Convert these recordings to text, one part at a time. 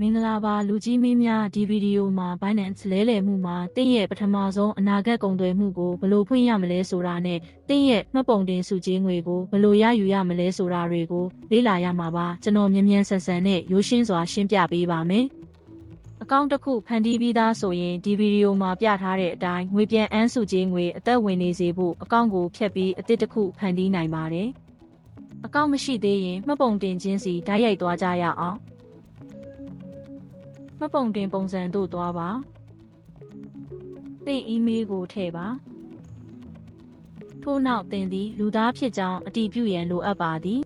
မင်္ဂလာပါလူကြီးမင်းများဒီဗီဒီယိုမှာ Binance လဲလှယ်မှုမှာတင်းရဲ့ပထမဆုံးအနာဂတ်ကုန်သွယ်မှုကိုဘယ်လိုဖွင့်ရမလဲဆိုတာနဲ့တင်းရဲ့မှတ်ပုံတင်စုချင်းငွေကိုဘယ်လိုရယူရမလဲဆိုတာတွေကိုလေ့လာရမှာပါကျွန်တော်မြန်မြန်ဆန်ဆန်နဲ့ရိုးရှင်းစွာရှင်းပြပေးပါမယ်အကောင့်တစ်ခုဖန်တီးပြီးသားဆိုရင်ဒီဗီဒီယိုမှာပြထားတဲ့အတိုင်းငွေပြန်အန်းစုချင်းငွေအသက်ဝင်နေစေဖို့အကောင့်ကိုဖျက်ပြီးအသစ်တစ်ခုဖန်တီးနိုင်ပါတယ်အကောင့်မရှိသေးရင်မှတ်ပုံတင်ခြင်းစီဓာတ်ရိုက်သွားကြရအောင် မှတ်ပုံတင်ပုံစံတို့သွားပါသင် email ကိုထည့်ပါထို့နောက်သင်သည် လူသားဖြစ်ကြောင်းအတည်ပြုရန်လိုအပ်ပါသည်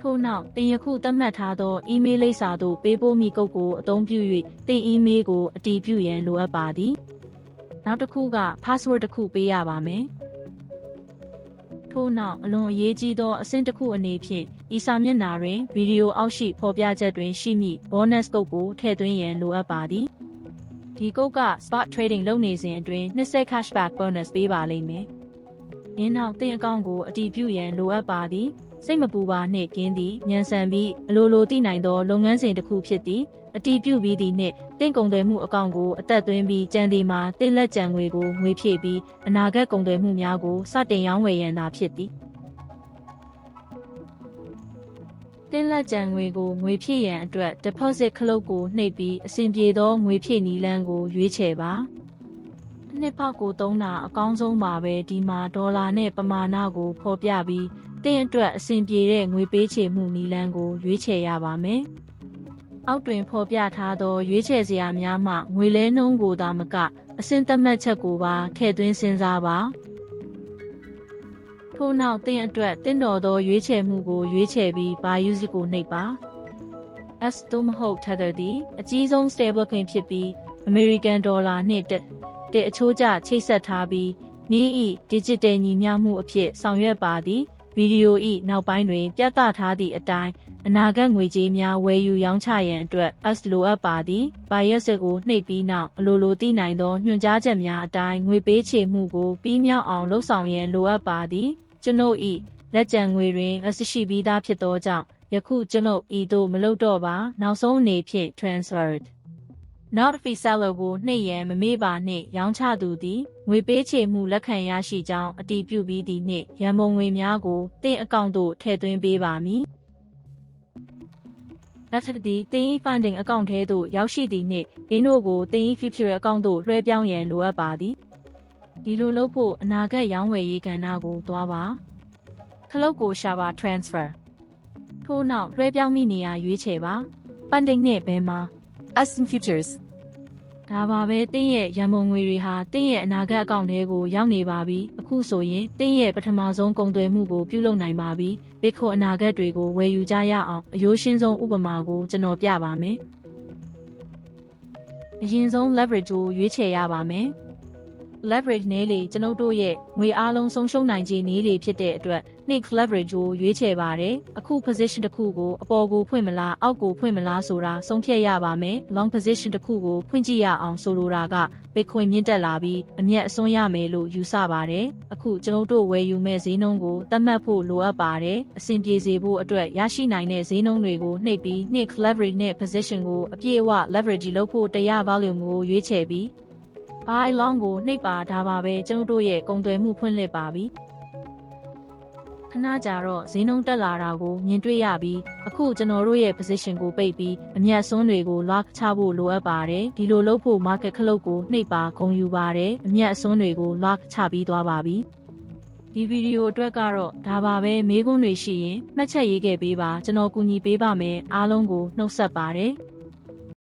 ထို့နောက်သင်ယခုသတ်မှတ်ထားသော email လိပ်စာသို့ပေးပို့မည့်ကုတ်ကိုအသုံးပြု၍သင် email ကိုအတည်ပြုရန်လိုအပ်ပါသည် နောက်တစ်ခုက password တစ်ခုပေးရပါမယ် ထို့နောက်အလွန်အရေးကြီးသောအဆင့်တစ်ခုအနေဖြင့်ဤစာမျက်နှာတွင်ဗီဒီယိုအောက်ရှိဖော်ပြချက်တွင်ရှိမည့် bonus ကုတ်ကိုထည့်သွင်းရန်လိုအပ်ပါသည်ဒီကုတ်က spot trading လုပ်နေစဉ်အတွင်း20 cashback bonus ပေးပါလိမ့်မယ်။ယင်းနောက်သင်အကောင့်ကိုအတည်ပြုရန်လိုအပ်ပါသည်စိတ်မပူပါနှင့်ကင်းသည်ညံဆန်ပြီးအလိုလိုသိနိုင်သောလုပ်ငန်းစဉ်တစ်ခုဖြစ်သည်အတည်ပြုပြီးသည့်နှင့်တင့်ကုန်သွယ်မှုအကောင့်ကိုအသက်သွင်းပြီးကြံဒီမှာတင်လက်ကြံငွေကိုငွေဖြည့်ပြီးအနာဂတ်ကုန်သွယ်မှုများကိုစတင်ရောင်းဝယ်ရန်သာဖြစ်သည်တင်လက်ကြံငွေကိုငွေဖြည့်ရန်အတွက် deposit ခလုတ်ကိုနှိပ်ပြီးအဆင်ပြေသောငွေဖြည့်နည်းလမ်းကိုရွေးချယ်ပါနှစ်ပေါက်ကိုသုံးတာအကောင်းဆုံးပါပဲဒီမှာဒေါ်လာနဲ့ပမာဏကိုဖော်ပြပြီးတင်းအတွက်အဆင်ပြေတဲ့ငွေပေးချေမှုနည်းလမ်းကိုရွေးချယ်ရပါမယ်။ အောက်တွင်ဖော်ပြထားသောရွေးချယ်စရာများမှငွေလဲနှုန်းကိုသာမကအဆင့်သတ်မှတ်ချက်ကိုပါထည့်သွင်းစဉ်းစားပါ။ထို့နောက်တင်းအတွက်တင့်တော်သောရွေးချယ်မှုကိုရွေးချယ်ပြီး buy use ကိုနှိပ်ပါ။ S သို့မဟုတ် Tether သည်အကြီးဆုံး stablecoin ဖြစ်ပြီး American Dollar နှင့်တက်တဲ့အချိုးကျချိတ်ဆက်ထားပြီးနီးဤ digital ညီမျှမှုအဖြစ်ဆောင်ရွက်ပါသည်ဗီဒီယိုဤနောက်ပိုင်းတွင် ပြသထားသည့်အတိုင်း အနာဂတ်ငွေကြေးများဝယ်ယူရောင်းချရန်အတွက် S လိုအပ်ပါသည် bias ကိုနှိပ်ပြီးနောက်အလိုလိုသိနိုင်သောညွှန်ကြားချက်များအတိုင်းငွေပေးချေမှုကိုပြီးမြောက်အောင်လှုပ်ဆောင်ရန်လိုအပ်ပါသည်ကျွန်ုပ်ဤလက်ကျန်ငွေတွင်အရှိပြီးသားဖြစ်သောကြောင့်ယခုကျွန်ုပ်ဤသို့မလုပ်တော့ပါနောက်ဆုံးအနေဖြင့် transferred not fee seller ကိုနှိပ်ရန်မမေ့ပါနှင့်ရောင်းချသူသည်ငွေပေးချေမှုလက်ခံရရှိကြောင်းအတည်ပြုပြီးသည့်နှင့်ရန်ပုံငွေများကိုသင်အကောင့်သို့ထည့်သွင်းပေးပါမည် လက်ထက်သည်သင်၏ funding အကောင့်ထဲသို့ရောက်ရှိသည့်နှင့်ဒင်းတို့ကိုသင်၏ future အကောင့်သို့လွှဲပြောင်းရန်လိုအပ်ပါသည်ဒီလိုလုပ်ဖို့အနာဂတ်ရောင်းဝယ်ရေးကဏ္ဍကိုသွားပါခလုတ်ကိုရှာပါ transfer ထို့နောက်လွှဲပြောင်းမိနေရာရွေးချယ်ပါ funding နှင့်ဘယ်မှာ Aston Futures ဒါပါပဲတင်းရဲ့ရန်ပုံငွေတွေဟာတင်းရဲ့အနာဂတ်အကောင့်ထဲကိုရောက်နေပါပြီအခုဆိုရင်တင်းရဲ့ပထမဆုံးကုန်သွယ်မှုကိုပြုလုပ်နိုင်ပါပြီဘစ်ခိုအနာဂတ်တွေကိုဝယ်ယူကြရအောင်အယိုးရှင်းဆုံးဥပမာကိုကျွန်တော်ပြပါမယ်အရင်ဆုံး leverage ကိုရွေးချယ်ရပါမယ် leverage နည်းလေကျွန်ုပ်တို့ရဲ့ငွေအားလုံးဆုံးရှုံးနိုင်ခြေနည်းလေဖြစ်တဲ့အတွက် Nick leverage ကိုရွေးချယ်ပါတယ်အခု position တစ်ခုကိုအပေါ်ကိုဖွင့်မလားအောက်ကိုဖွင့်မလားဆိုတာဆုံးဖြတ်ရပါမယ် long position တစ်ခုကိုဖွင့်ကြည့်ရအောင်ဆိုလိုတာက Bitcoin မြင့်တက်လာပြီးအမျက်အစွန်းရမယ်လို့ယူဆပါတယ်အခုကျွန်ုပ်တို့ဝယ်ယူမဲ့ဈေးနှုန်းကိုသတ်မှတ်ဖို့လိုအပ်ပါတယ်အဆင်ပြေစေဖို့အတွက်ရရှိနိုင်တဲ့ဈေးနှုန်းတွေကိုနှိပ်ပြီး Nick leverage နဲ့ position ကိုအပြည့်အဝ leverage လုပ်ဖို့တရား volume ကိုရွေးချယ်ပြီး ဘာအလောင်းကိုနှိပ်ပါဒါပါပဲကျွန်တို့ရဲ့ကုံသွယ်မှုဖွင့်လှစ်ပါပြီခဏကြာတော့ဈေးနှုန်းတက်လာတာကိုမြင်တွေ့ရပြီးအခုကျွန်တော်တို့ရဲ့ position ကိုပိတ်ပြီးအမျက်စွန်းတွေကို lock ချဖို့လိုအပ်ပါတယ်ဒီလိုလုပ်ဖို့ market ခလုတ်ကိုနှိပ်ပါဂုံယူပါတယ်အမျက်အစွန်းတွေကို lock ချပြီးသွားပါပြီဒီဗီဒီယိုအတွက်ကတော့ဒါပါပဲမေးခွန်းတွေရှိရင်မှတ်ချက်ရေးခဲ့ပေးပါကျွန်တော်ကူညီပေးပါမယ်အားလုံးကိုနှုတ်ဆက်ပါတယ်